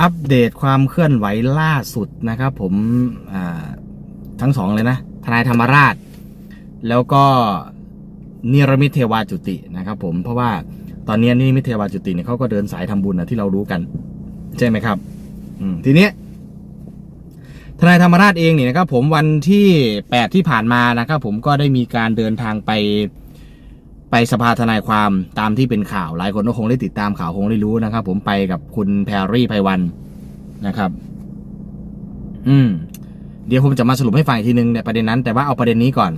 อัปเดตความเคลื่อนไหวล่าสุดนะครับ ผมทั้งสองเลยนะ ทนายธรรมราช แล้วก็นิรมิตเทวาจุตินะครับ ผมเพราะว่าตอนนี้นิรมิตเทวาจุติเนี่ยเขาก็เดินสายทำบุญนะที่เรารู้กัน ใช่ไหมครับทีนี้ทนายธรรมราชเองเนี่ยนะครับ ผมวันที่ 8 ที่ผ่านมานะครับ ผมก็ได้มีการเดินทางไป ไปสภาทนายความตามที่เป็นข่าว หลายคนก็คงได้ติดตามข่าวคงได้รู้นะครับ ผมไปกับคุณแพรรี่ไพวันนะครับ อืม เดี๋ยวผมจะมาสรุปให้ฟังอีกทีนึงในประเด็นนั้น แต่ว่าเอาประเด็นนี้ก่อน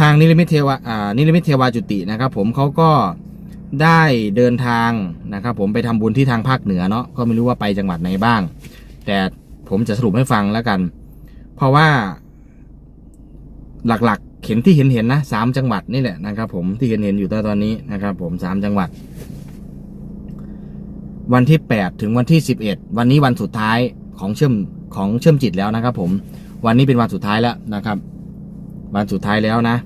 ทางนิรมิตเทวาอ่านิรมิตเทวาจุตินะครับ ผมเขาก็ได้เดินทางนะครับ ผมไปทำบุญที่ทางภาคเหนือเนาะก็ไม่รู้ว่าไปจังหวัดไหนบ้าง แต่ผมจะสรุปให้ฟังแล้วกัน เพราะว่าหลัก เห็นที่เห็นเห็นนะสามจังหวัดนี่แหละนะครับ ผมที่เห็นเห็นอยู่ตอนนี้นะครับ ผมสามจังหวัด วันที่แปดถึงวันที่สิบเอ็ดวันนี้วันสุดท้ายของเชื่อมของเชื่อมจิตแล้วนะครับ ผมวันนี้เป็นวันสุดท้ายแล้วนะครับ วันสุดท้ายแล้วนะ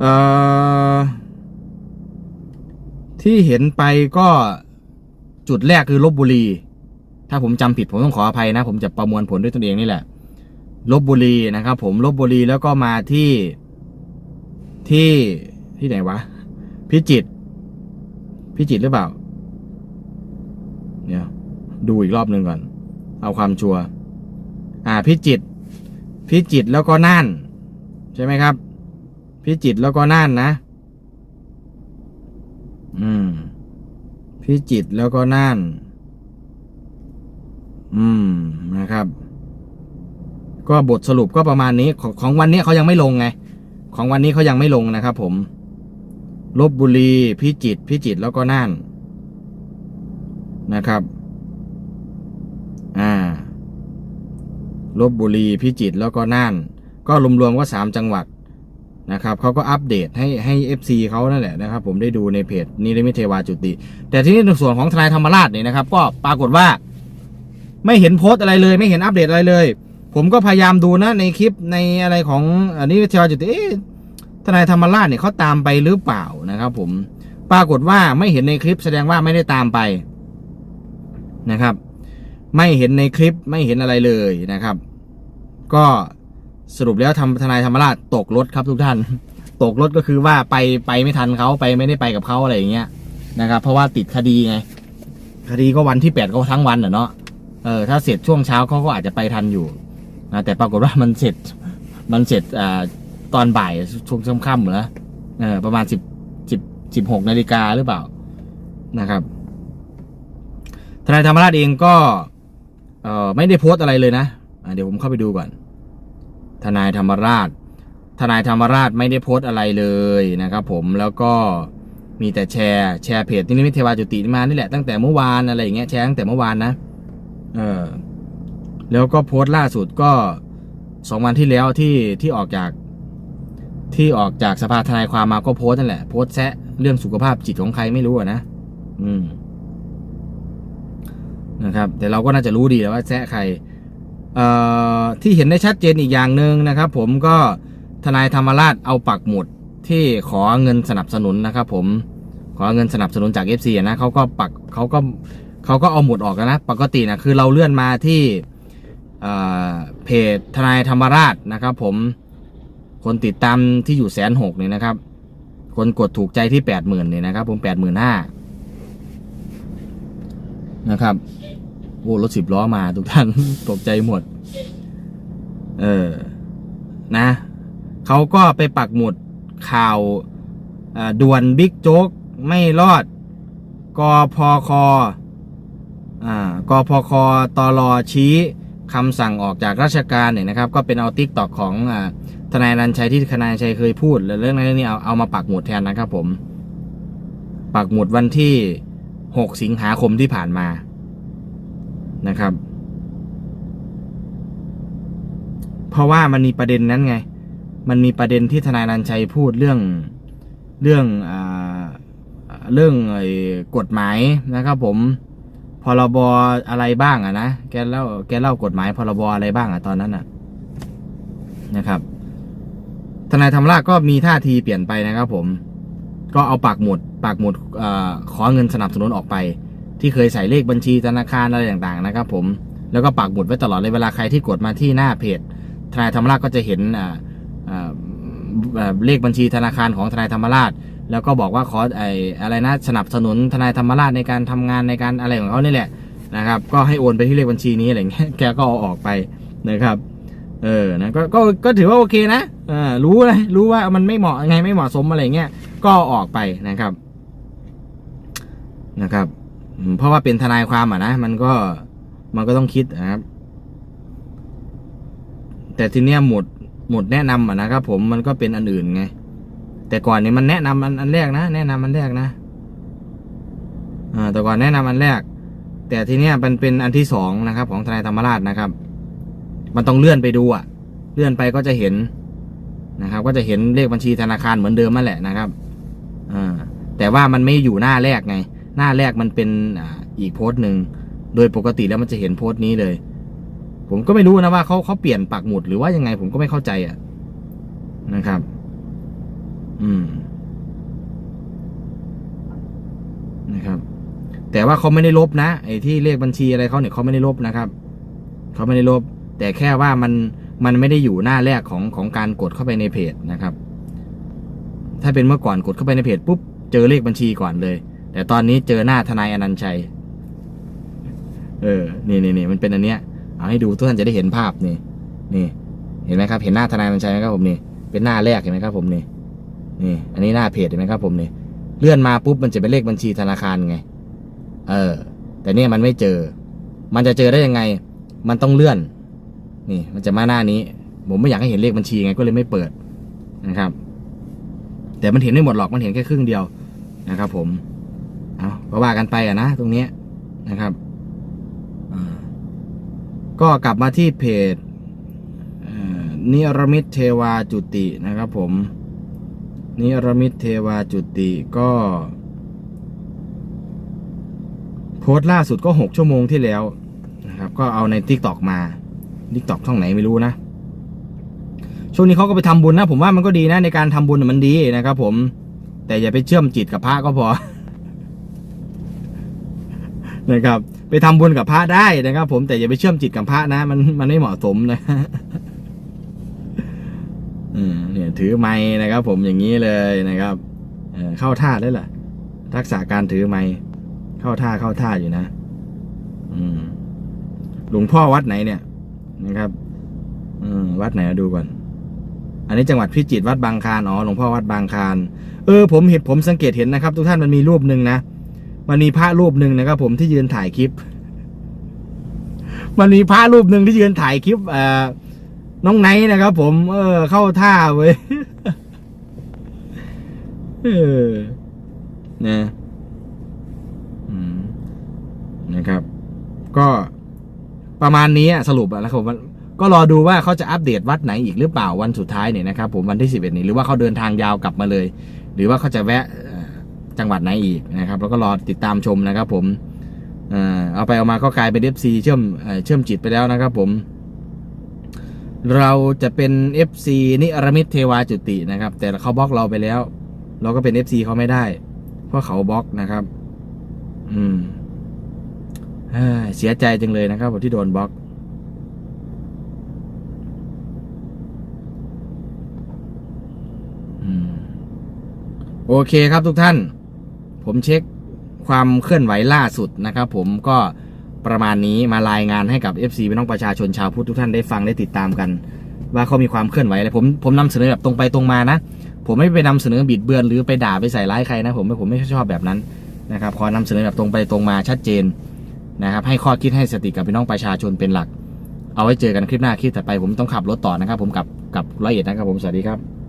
เอ่อที่เห็นไปก็จุดแรกคือลบบุรี ถ้าผมจำผิดผมต้องขออภัยนะ ผมจะประมวลผลด้วยตนเองนี่แหละ ลบบุรีนะครับ ผมลบบุรีแล้วก็มาที่ที่ที่ไหนวะ พิจิตพิจิตหรือเปล่า เนี่ย ดูอีกรอบหนึ่งก่อน เอาความชัวร์อ่า พิจิตพิจิตแล้วก็น่าน ใช่ไหมครับ พิจิตแล้วก็น่านนะ อืม พิจิตแล้วก็น่าน อืมนะครับ ก็บทสรุปก็ประมาณนี้ของของวันนี้เขายังไม่ลงไง ของวันนี้เขายังไม่ลงนะครับ ผมลบบุรีพิจิตพิจิตแล้วก็น่านนะครับ อ่าลบบุรีพิจิตแล้วก็น่าน ก็รวมๆก็สามจังหวัดนะครับเขาก็อัปเดตให้ให้ FC เขานั่นแหละนะครับ ผมได้ดูในเพจนิรมิเทวาจุติ แต่ที่นี่ในส่วนของทนายธรรมราชเนี่ยนะครับ ก็ปรากฏว่า ไม่เห็นโพสต์อะไรเลย ไม่เห็นอัปเดตอะไรเลย ผมก็พยายามดูนะในคลิปในอะไรของอันนี้เทวาจุติเอ๊ะทนายธรรมราชเนี่ยเขาตามไปหรือเปล่านะครับผมปรากฏว่าไม่เห็นในคลิปแสดงว่าไม่ได้ตามไปนะครับ ไม่เห็นในคลิปไม่เห็นอะไรเลยนะครับ ก็สรุปแล้วทำทนายธรรมราชตกรถครับทุกท่าน ตกรถก็คือว่าไปไปไม่ทันเขาไปไม่ได้ไปกับเขาอะไรอย่างเงี้ยนะครับ เพราะว่าติดคดีไง คดีก็วันที่แปดก็ทั้งวันเนาะเออถ้าเสร็จช่วงเช้าเขาก็อาจจะไปทันอยู่ นะแต่ปรากฏว่ามันเสร็จมันเสร็จอตอนบ่ายช่วงค่ำๆเหรอเออประมาณสิบสิบสิบหกนาฬิกาหรือเปล่านะครับทนายธรรมราชเองก็เออไม่ได้โพสต์อะไรเลยนะะเดี๋ยวผมเข้าไปดูก่อน ทนายธรรมราช ทนายธรรมราชไม่ได้โพสต์อะไรเลยนะครับ ผมแล้วก็มีแต่แชร์แชร์เพจนิมิตเทวาจุติมานี่แหละตั้งแต่เมื่อวานอะไรอย่างเงี้ยแชร์ตั้งแต่เมื่อวานนะ เออ แล้วก็โพสต์ล่าสุดก็สองวันที่แล้วที่ที่ออกจากที่ออกจากสภาทนายความมาก็โพสต์นั่นแหละโพสต์แซะเรื่องสุขภาพจิตของใครไม่รู้อะนะ อืม นะครับ แต่เราก็น่าจะรู้ดีแล้วว่าแซะใคร เอ่อที่เห็นได้ชัดเจนอีกอย่างหนึ่งนะครับ ผมก็ทนายธรรมราชเอาปักหมุดที่ขอเงินสนับสนุนนะครับ ผมขอเงินสนับสนุนจาก FC อะนะเขาก็ปักเขาก็เขาก็เอาหมุดออกนะ ปกตินะคือเราเลื่อนมาที่ เพจทนายธรรมราชนะครับ ผมคนติดตามที่อยู่แสนหกเนี่ยนะครับ คนกดถูกใจที่แปดหมื่นเนี่ยนะครับ ผมแปดหมื่นห้านะครับโอ้รถสิบล้อมาทุกท่านตกใจหมด เออนะเขาก็ไปปักหมุดข่าวด่วนบิ๊กโจ๊กไม่รอดกพคอ่ากพคตรอชี้ คำสั่งออกจากราชการเนี่ยนะครับ ก็เป็นเอาติ๊กตอกของทนายนันชัยที่ทนายนันชัยเคยพูดแล้วเรื่องนั้นเรื่องนี้เอาเอามาปักหมุดแทนนะครับผม ปักหมุดวันที่ 6 สิงหาคมที่ผ่านมานะครับ เพราะว่ามันมีประเด็นนั้นไง มันมีประเด็นที่ทนายนันชัยพูดเรื่องเรื่องอเรื่องไอ้กฎหมายนะครับผม พรบอะไรบ้างอะนะแกเล่าแกเล่ากฎหมายพรบอะไรบ้างอะตอนนั้นอะนะครับทนายธรรมราชก็มีท่าทีเปลี่ยนไปนะครับ ผม ก็เอาปากหมุดปากหมุดอขอเงินสนับสนุนออกไป ที่เคยใส่เลขบัญชีธนาคารอะไรต่างๆ นะครับ ผมแล้วก็ปักหมุดไว้ตลอดเลยเวลาใครที่กดมาที่หน้าเพจทนายธรรมราชก็จะเห็นเลขบัญชีธนาคารของทนายธรรมราช แล้วก็บอกว่าขอไอ้อะไรนะสนับสนุนทนายธรรมราชในการทำงานในการอะไรของเขานี่แหละนะครับ ก็ให้โอนไปที่เลขบัญชีนี้อะไรเงี้ยแกก็เอาออกไปนะครับ เออนะก็ก็ก็ถือว่าโอเคนะเออรู้นะรู้ว่ามันไม่เหมาะไงไม่เหมาะสมอะไรเงี้ยก็ออกไปนะครับนะครับ เพราะว่าเป็นทนายความอะนะมันก็มันก็ต้องคิดนะครับ แต่ทีเนี้ยหมดหมดแนะนำอะนะครับผมมันก็เป็นอันอื่นไง แต่ก่อนนี้มันแนะนำอันอันแรกนะ แนะนำอันแรกนะอ่าแต่ก่อนแนะนำอันแรก แต่ทีเนี้ยมันเป็นอันที่สองนะครับ ของทนายธรรมราชนะครับ มันต้องเลื่อนไปดูอะ เลื่อนไปก็จะเห็นนะครับ ก็จะเห็นเลขบัญชีธนาคารเหมือนเดิมนั่นแหละนะครับอ่าแต่ว่ามันไม่อยู่หน้าแรกไง หน้าแรกมันเป็นอ่าอีกโพสต์หนึ่งโดยปกติแล้วมันจะเห็นโพสต์นี้เลย ผมก็ไม่รู้นะว่าเขาเขาเปลี่ยนปักหมุดหรือว่ายังไงผมก็ไม่เข้าใจอะนะครับ อืม นะครับ แต่ว่าเขาไม่ได้ลบนะไอ้ที่เลขบัญชีอะไรเขาเนี่ยเขาไม่ได้ลบนะครับเขาไม่ได้ลบ แต่แค่ว่ามันมันไม่ได้อยู่หน้าแรกของของการกดเข้าไปในเพจนะครับ ถ้าเป็นเมื่อก่อนกดเข้าไปในเพจปุ๊บเจอเลขบัญชีก่อนเลย แต่ตอนนี้เจอหน้าทนายอนันต์ชัย เออ นี่นี่นี่มันเป็นอันเนี้ย เอาให้ดูทุกท่านจะได้เห็นภาพนี่ นี่ เห็นไหมครับ เห็นหน้าทนายอนันต์ชัยไหมครับผมนี่ เป็นหน้าแรกเห็นไหมครับผมนี่ นี่ อันนี้หน้าเพจเห็นไหมครับผมนี่เลื่อนมาปุ๊บมันจะเป็นเลขบัญชีธนาคารไง เออ แต่เนี่ยมันไม่เจอ มันจะเจอได้ยังไง มันต้องเลื่อน นี่ มันจะมาหน้านี้ ผมไม่อยากให้เห็นเลขบัญชีไงก็เลยไม่เปิดนะครับ แต่มันเห็นไม่หมดหรอกมันเห็นแค่ครึ่งเดียวนะครับ ผม เอาก็ว่ากันไปอะนะตรงนี้นะครับอ่าก็กลับมาที่เพจเอ่อนิรมิตเทวาจุตินะครับผม นิรมิตเทวาจุติก็โพสต์ล่าสุดก็หกชั่วโมงที่แล้วนะครับ ก็เอาใน t ิ k t o k มา t ิ k t o k ช่องไหนไม่รู้นะ ช่วงนี้เขาก็ไปทำบุญนะ ผมว่ามันก็ดีนะ ในการทำบุญมันดีนะครับ ผม แต่อย่าไปเชื่อมจิตกับพระก็พอ นะครับ ไปทำบุญกับพระได้นะครับ ผมแต่อย่าไปเชื่อมจิตกับพระนะ มันมันไม่เหมาะสมนะ อืม ถือไม้นะครับผมอย่างนี้เลยนะครับเเข้าท่าได้แหละทักษะการถือไม้เข้าท่าเข้าท่าอยู่นะ อืมหลวงพ่อวัดไหนเนี่ยนะครับอืมวัดไหนเอาดูก่อน อันนี้จังหวัดพิจิตรวัดบางคานอ๋อหลวงพ่อวัดบางคานเออผมเห็นผมสังเกตเห็นนะครับ ทุกท่านมันมีรูปหนึ่งนะมันมีพระรูปหนึ่งนะครับ ผมที่ยืนถ่ายคลิป มันมีพระรูปหนึ่งที่ยืนถ่ายคลิปเอ่อ น้องไนท์นะครับผม เออ เข้าท่าเว้ยเออนะนะครับ ก็ประมาณนี้สรุปอะแล้วผมก็รอดูว่าเขาจะอัปเดตวัดไหนอีกหรือเปล่าวันสุดท้ายเนี่ยนะครับผมวันที่สิบเอ็ดนี้หรือว่าเขาเดินทางยาวกลับมาเลย หรือว่าเขาจะแวะจังหวัดไหนอีกนะครับ แล้วก็รอติดตามชมนะครับ ผมเอาไปเอามาก็กลายเป็น FC เชื่อมเชื่อมจิตไปแล้วนะครับ ผม เราจะเป็น FC นิรมิตเทวาจุตินะครับ แต่เขาบล็อกเราไปแล้ว เราก็เป็น FC เขาไม่ได้ เพราะเขาบล็อกนะครับ อืมเสียใจจังเลยนะครับผมที่โดนบล็อกโอเคครับทุกท่าน ผมเช็คความเคลื่อนไหวล่าสุดนะครับ ผมก็ ประมาณนี้มารายงานให้กับ FC พี่น้องประชาชนชาวพุทธทุกท่านได้ฟังได้ติดตามกัน ว่าเขามีความเคลื่อนไหวอะไรผมผมนำเสนอแบบตรงไปตรงมานะ ผมไม่ไปนำเสนอบิดเบือนหรือไปด่าไปใส่ร้ายใครนะ ผมไม่ผมไม่ชอบแบบนั้นนะครับขอนำเสนอแบบตรงไปตรงมาชัดเจนนะครับ ให้ข้อคิดให้สติกับพี่น้องประชาชนเป็นหลัก เอาไว้เจอกันคลิปหน้าคลิปถัดไปผมต้องขับรถต่อนะครับ ผมกับกับร้อยเอ็ดนะครับผมสวัสดีครับ